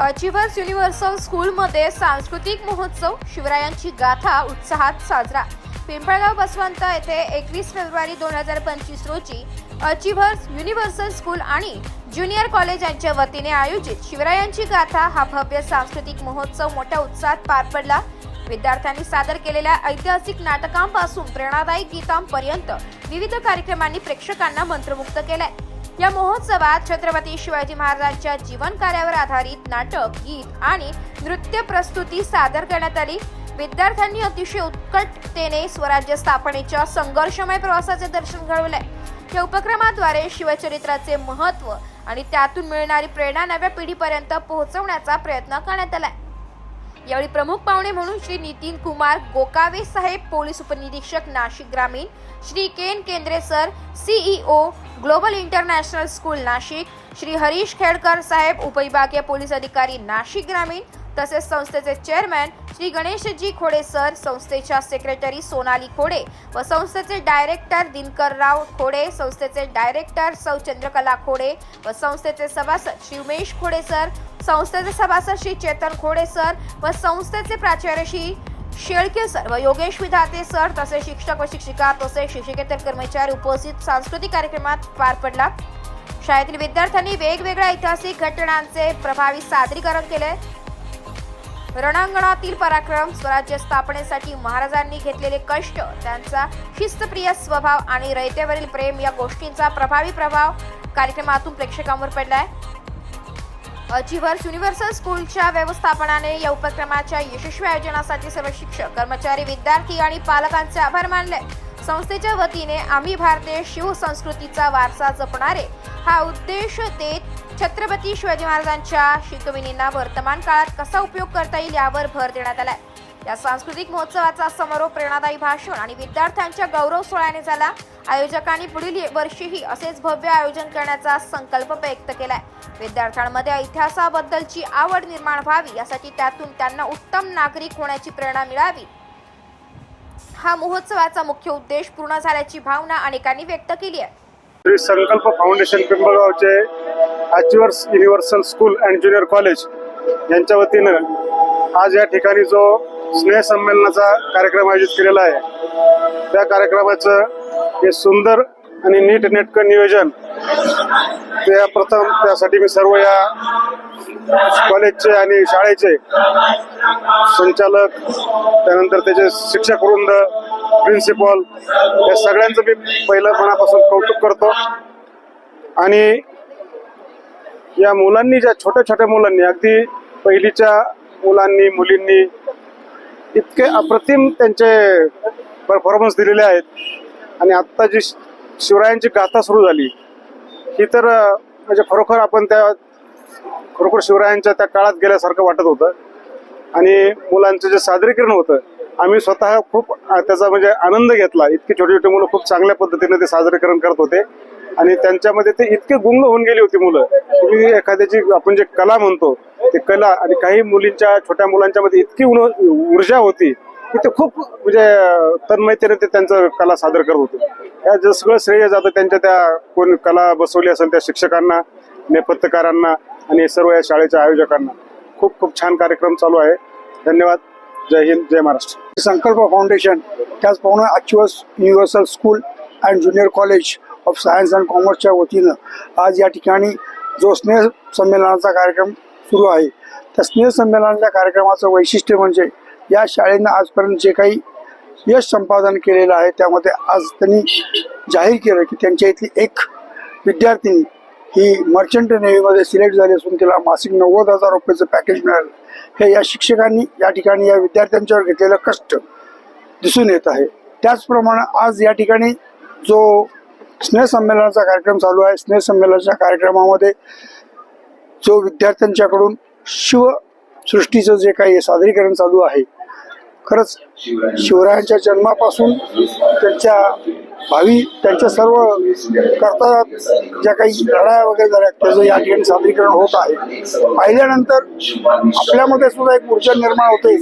Achievers universal स्कूलमध्ये सांस्कृतिक महोत्सव शिवरायांची गाथा उत्साहात साजरा. पिंपळगाव बसवंत येथे एकवीस फेब्रुवारी दोन हजार पंचवीस रोजी अचिव्हर्स युनिव्हर्सल स्कूल आणि ज्युनियर कॉलेज यांच्या वतीने आयोजित शिवरायांची गाथा हा भव्य सांस्कृतिक महोत्सव मोठ्या उत्साहात पार पडला. विद्यार्थ्यांनी सादर केलेल्या ऐतिहासिक नाटकांपासून प्रेरणादायी गीतांपर्यंत विविध कार्यक्रमांनी प्रेक्षकांना मंत्रमुग्ध केलाय. या महोत्सवात छत्रपती शिवाजी महाराजांच्या जीवन कार्यावर आधारित नाटक गीत आणि नृत्य प्रस्तुती सादर करण्यात आली. विद्यार्थ्यांनी अतिशय उत्कटतेने स्वराज्य स्थापनेच्या संघर्षमय प्रवासाचे दर्शन घडवले. या उपक्रमाद्वारे शिवचरित्राचे महत्त्व आणि त्यातून मिळणारी प्रेरणा नव्या पिढीपर्यंत पोहोचवण्याचा प्रयत्न करण्यात आलाय. यावेळी प्रमुख पाहुणे म्हणून श्री नितीन कुमार गोकावे साहेब पोलीस उपनिरीक्षक नाशिक ग्रामीण श्री केन Kendre sir CEO global international school Nashik Shri Harish Khedkar साहेब उपविभागीय पोलीस अधिकारी नाशिक ग्रामीण तसेच संस्थेचे चेअरमॅन श्री गणेशजी खोडे सर संस्थेच्या सेक्रेटरी सोनाली खोडे व संस्थेचे डायरेक्टर दिनकरराव खोडे संस्थेचे डायरेक्टर सौ चंद्रकला खोडे व संस्थेचे सभासद श्री उमेश खोडे सर संस्थेचे सभासद श्री चेतन खोडे सर व संस्थेचे प्राचार्य श्री शेळके सर व योगेश विधाते सर तसेच शिक्षक व शिक्षिका तसेच शिक्षकेतर कर्मचारी उपस्थित सांस्कृतिक कार्यक्रमात पार पडला. शाळेतील विद्यार्थ्यांनी वेगवेगळ्या ऐतिहासिक घटनांचे प्रभावी सादरीकरण केले. रणांगणातील पराक्रम स्वराज्य स्थापनेसाठी महाराजांनी घेतलेले कष्ट त्यांचा शिस्तप्रिय स्वभाव आणि रयतेवरील प्रेम या गोष्टींचा प्रभावी प्रभाव कार्यक्रमातून प्रेक्षकांवर पडलाय. अचिव्हर्स युनिव्हर्सल स्कूलच्या व्यवस्थापनाने या उपक्रमाच्या यशस्वी आयोजनासाठी सर्व शिक्षक कर्मचारी विद्यार्थी आणि पालकांचे आभार मानले. संस्थेच्या वतीने आम्ही भारतीय शिवसंस्कृतीचा वारसा जपणारे हा उद्देश देत छत्रपती शिवाजी महाराजांच्या शिकवणींना वर्तमान काळात कसा उपयोग करता येईल यावर भर देण्यात आलाय. या सांस्कृतिक महोत्सवाचा समारोप प्रेरणादायी भाषण आणि विद्यार्थ्यांच्या गौरव सोहळ्याने झाला. आयोजकांनी पुढील वर्षीही असेच भव्य आयोजन करण्याचा संकल्प व्यक्त केलाय. विद्यार्थ्यांमध्ये इतिहासाबद्दलची आवड निर्माण व्हावी यासाठी त्यातून त्यांना उत्तम नागरिक होण्याची प्रेरणा मिळावी. हा महोत्सवाचा मुख्य उद्देश पूर्ण झाल्याची भावना अनेकांनी व्यक्त केली आहे. Shri Sankalp foundation पिंपळगावचे achievers universal school and junior college यांच्या वतीनं आज या ठिकाणी जो स्नेहसंमेलनाचा कार्यक्रम आयोजित केलेला आहे. त्या कार्यक्रमाचं हे सुंदर आणि नीट नेटकं नियोजन त्या प्रथम त्यासाठी मी सर्व या कॉलेजचे आणि शाळेचे संचालक त्यानंतर त्याचे शिक्षक वृंद प्रिन्सिपल या सगळ्यांचं मी पहिलं मनापासून कौतुक करतो. आणि या मुलांनी ज्या छोट्या छोट्या मुलांनी अगदी पहिलीच्या मुलांनी मुलींनी इतके अप्रतिम त्यांचे परफॉर्मन्स दिलेले आहेत. आणि आत्ता जी शिवरायांची गाथा सुरू झाली ही तर म्हणजे खरोखर आपण त्या खरोखर शिवरायांच्या त्या काळात गेल्यासारखं वाटत होतं. आणि मुलांचं जे सादरीकरण होतं आम्ही स्वतः खूप त्याचा म्हणजे आनंद घेतला. इतकी छोटी छोटी मुलं खूप चांगल्या पद्धतीने ते सादरीकरण करत होते. आणि त्यांच्यामध्ये ते इतके गुंग होऊन गेली होती मुलं. की एखाद्याची आपण जे कला म्हणतो ते कला आणि काही मुलींच्या छोट्या मुलांच्या मध्ये इतकी उन- ऊर्जा होती की ते खूप म्हणजे तन्मयतेने ते त्यांचं कला सादर करत होते. या जे सगळं श्रेय जातं त्यांच्या त्या कोण कला बसवली असेल त्या शिक्षकांना नेपथ्यकारांना आणि सर्व या शाळेच्या आयोजकांना. खूप खूप छान कार्यक्रम चालू आहे. धन्यवाद. जय हिंद जय महाराष्ट्र. संकल्प फाउंडेशन त्याचप्रमाणे अच्युअस universal school and junior college of science and कॉमर्सच्या वतीनं आज या ठिकाणी जो स्नेह संमेलनाचा कार्यक्रम सुरू आहे त्या स्नेह संमेलनाच्या कार्यक्रमाचं वैशिष्ट्य म्हणजे या शाळेनं आजपर्यंत जे काही यश संपादन केलेलं आहे त्यामध्ये आज त्यांनी जाहीर केलं की त्यांच्या इथली एक विद्यार्थिनी ही मर्चंट नेव्हीमध्ये सिलेक्ट झाली असून तिला मासिक नव्वद हजार रुपयाचं पॅकेज मिळालं. हे या शिक्षकांनी या ठिकाणी या विद्यार्थ्यांच्यावर घेतलेलं कष्ट दिसून येत आहे. त्याचप्रमाणे आज या ठिकाणी जो स्नेहसंमेलनाचा कार्यक्रम चालू आहे. स्नेहसंमेलनाच्या कार्यक्रमामध्ये जो विद्यार्थ्यांच्याकडून शिवसृष्टीचं जे काही सादरीकरण चालू आहे खरंच शिवरायांच्या जन्मापासून त्यांच्या भावी त्यांच्या सर्व करता ज्या काही लढाया वगैरे झाल्या त्याचं या ठिकाणी सादरीकरण होत आहे. पाहिल्यानंतर आपल्यामध्ये सुद्धा एक ऊर्जा निर्माण होते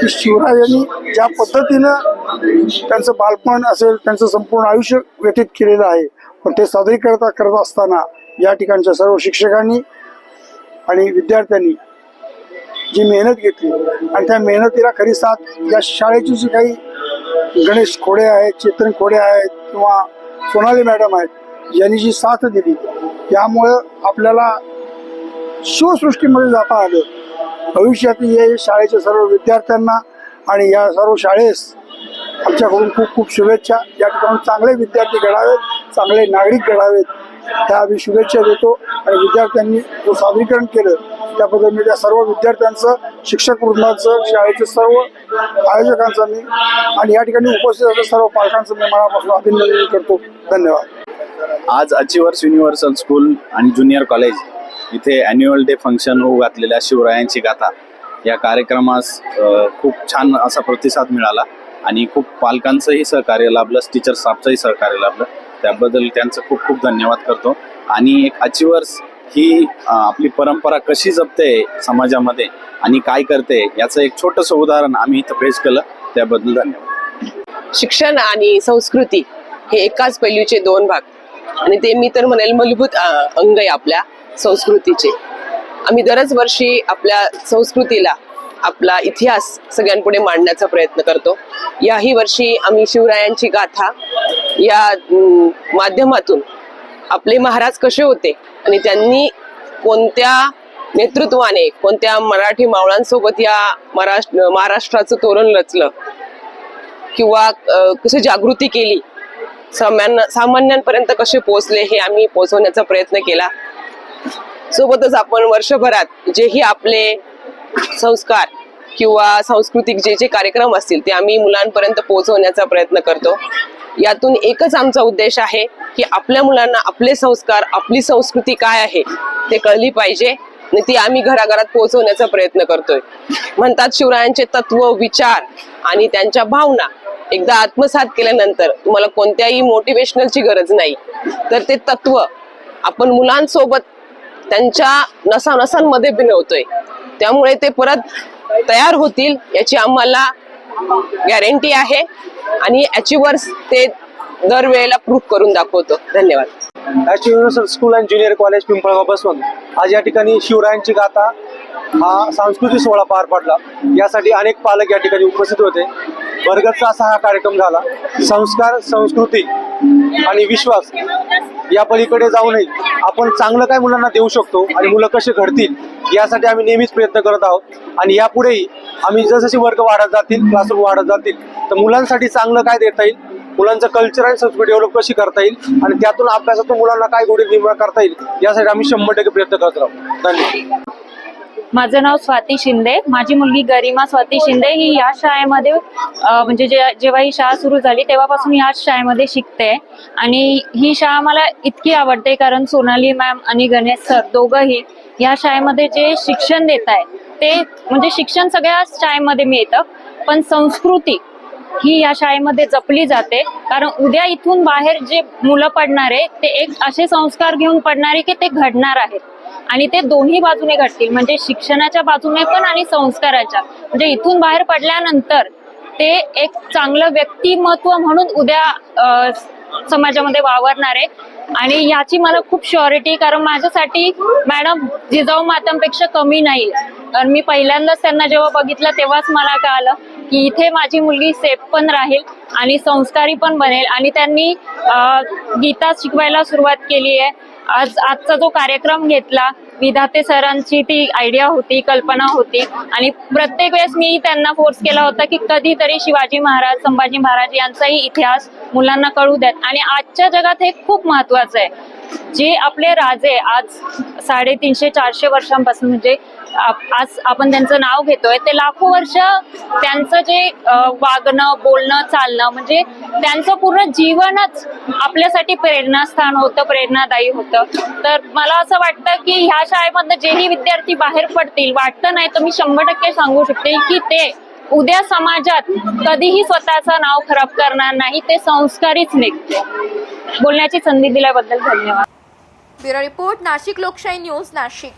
की शिवरायांनी ज्या पद्धतीनं त्यांचं बालपण असेल त्यांचं संपूर्ण आयुष्य व्यतीत केलेलं आहे पण ते सादरीकरता करत असताना या ठिकाणच्या सर्व शिक्षकांनी आणि विद्यार्थ्यांनी जी मेहनत घेतली. आणि त्या मेहनतीला खरी साथ या शाळेची जी काही गणेश खोडे आहेत चेतन खोडे आहेत किंवा सोनाली मॅडम आहेत यांनी जी साथ दिली यामुळं आपल्याला शिवसृष्टीमध्ये जाता आलं. भविष्यातील या शाळेच्या सर्व विद्यार्थ्यांना आणि या सर्व शाळेस आमच्याकडून खूप खूप शुभेच्छा. या ठिकाणी चांगले विद्यार्थी घडावेत चांगले नागरिक घडावेत. त्या आम्ही शुभेच्छा देतो आणि विद्यार्थ्यांनी जो सादरीकरण केलं त्याबद्दल मी त्या सर्व विद्यार्थ्यांचं शिक्षक वृंदाचं शाळेचं सर्व आयोजकांचं मी आणि या ठिकाणी उपस्थित असलेल्या सर्व पालकांचं मी मनापासून अभिनंदन करतो. धन्यवाद. आज अचिवर्स युनिव्हर्सल स्कूल आणि ज्युनियर कॉलेज इथे ॲन्युअल डे फंक्शन होऊ घातलेल्या शिवरायांची गाथा या कार्यक्रमास खूप छान असा प्रतिसाद मिळाला आणि खूप पालकांचंही सहकार्य लाभलं टीचर स्टाफचंही सहकार्य लाभलं. त्याबद्दल त्यांचं खूप खूप धन्यवाद करतो. आणि एक अचिवर्स ही आपली परंपरा कशी जपते समाजामध्ये आणि काय करते याचं एक छोटंसं उदाहरण आम्ही इथं पेश केलं. त्याबद्दल धन्यवाद. शिक्षण आणि संस्कृती हे एकाच पैलूचे दोन भाग. आणि ते मी तर म्हणेल मूलभूत अंग आहे आपल्या संस्कृतीचे. आम्ही दरच वर्षी आपल्या संस्कृतीला आपला इतिहास सगळ्यांपुढे मांडण्याचा प्रयत्न करतो. याही वर्षी आम्ही शिवरायांची गाथा या माध्यमातून आपले महाराज कसे होते? आणि त्यांनी कोणत्या नेतृत्वाने कोणत्या मराठी मावळांसोबत या महाराष्ट्र महाराष्ट्राचं तोरण रचलं? किंवा कशी जागृती केली? सामान्य सामान्यांपर्यंत कसे पोहोचले हे आम्ही पोहोचवण्याचा प्रयत्न केला. सोबतच आपण वर्षभरात जेही आपले संस्कार किंवा सांस्कृतिक जे जे कार्यक्रम असतील ते आम्ही मुलांपर्यंत पोहोचवण्याचा प्रयत्न करतो. यातून एकच आमचा उद्देश आहे की आपल्या मुलांना आपले संस्कार आपली संस्कृती काय आहे ते कळली पाहिजे. आणि ती आम्ही घराघरात पोहोचवण्याचा प्रयत्न करतोय. म्हणतात शिवरायांचे तत्व विचार आणि त्यांच्या भावना एकदा आत्मसात केल्यानंतर तुम्हाला कोणत्याही मोटिवेशनलची गरज नाही. तर ते तत्व आपण मुलांसोबत त्यांच्या नसानसांमध्ये भिनवतोय. त्यामुळे ते परत तयार होतील याची आम्हाला गॅरंटी आहे. आणि अचिव्हर्स ते दरवेळेला प्रूफ करून दाखवतो. धन्यवाद. ॲच universal school and junior college Pimpalgaon Baswant आज या ठिकाणी शिवरायांची गाथा हा सांस्कृतिक सोहळा पार पडला. यासाठी अनेक पालक या ठिकाणी उपस्थित होते. वर्गचा असा हा कार्यक्रम झाला. संस्कार संस्कृती आणि विश्वास या पलीकडे जाऊनही आपण चांगलं काय मुलांना देऊ शकतो आणि मुलं कसे घडतील यासाठी आम्ही नेहमीच प्रयत्न करत आहोत. आणि यापुढेही आम्ही जसजसे वर्ग वाढत जातील क्लासरूम वाढत जातील तर मुलांसाठी चांगलं काय देता येईल मुलांचं कल्चर आणि संस्कृती डेव्हलप कशी करता येईल आणि त्यातून अभ्यासातून मुलांना काय गोडी निर्माण करता येईल यासाठी आम्ही शंभर टक्के प्रयत्न करत राहू. धन्यवाद. माझं नाव स्वाती शिंदे. माझी मुलगी गरिमा स्वाती शिंदे ही या शाळेमध्ये म्हणजे जे जेव्हा ही शाळा सुरू झाली तेव्हापासून याच शाळेमध्ये शिकते. आणि ही शाळा मला इतकी आवडते कारण सोनाली मॅम आणि गणेश सर दोघंही या शाळेमध्ये जे शिक्षण देत आहे ते म्हणजे शिक्षण सगळ्या शाळेमध्ये मिळतं. पण संस्कृती ही या शाळेमध्ये जपली जाते. कारण उद्या इथून बाहेर जे मुलं पडणारे ते एक असे संस्कार घेऊन पडणारे की ते घडणार आहेत. आणि ते दोन्ही बाजूने घडतील. म्हणजे शिक्षणाच्या बाजूने पण आणि संस्काराच्या. म्हणजे इथून बाहेर पडल्यानंतर ते एक चांगलं व्यक्तिमत्व म्हणून उद्या समाजामध्ये वावरणार आहे. आणि याची मला खूप शुअरिटी कारण माझ्यासाठी मॅडम जिजाऊ मातांपेक्षा कमी नाही. कारण मी पहिल्यांदाच त्यांना जेव्हा बघितलं तेव्हाच मला कळालं की इथे माझी मुलगी सेफ पण राहील आणि संस्कारी पण बनेल. आणि त्यांनी गीता शिकवायला सुरुवात केली आहे. आज आजचा जो कार्यक्रम घेतला विधाते सरांची ती आयडिया होती कल्पना होती आणि प्रत्येक वेळेस मी त्यांना फोर्स केला होता की कधीतरी शिवाजी महाराज संभाजी महाराज यांचाही इतिहास मुलांना कळू द्यात. आणि आजच्या जगात हे खूप महत्वाचं आहे. जे आपले राजे आज साडेतीनशे चारशे वर्षांपासून म्हणजे आज आपण त्यांचं नाव घेतोय ते लाखो वर्ष त्यांचं जे वागणं बोलणं चालणं म्हणजे त्यांचं पूर्ण जीवनच आपल्यासाठी प्रेरणास्थान होतं प्रेरणादायी होतं. तर मला असं वाटतं की ह्या शाळेमधनं जेही विद्यार्थी बाहेर पडतील वाटतं नाही तर मी शंभर टक्के सांगू शकते की ते उद्या समाजात कधीही स्वतःचं नाव खराब करणार नाही ते संस्कारीच निघते. बोलण्याची संधी दिल्याबद्दल धन्यवाद. ब्युरो रिपोर्ट नाशिक लोकशाही न्यूज नाशिक.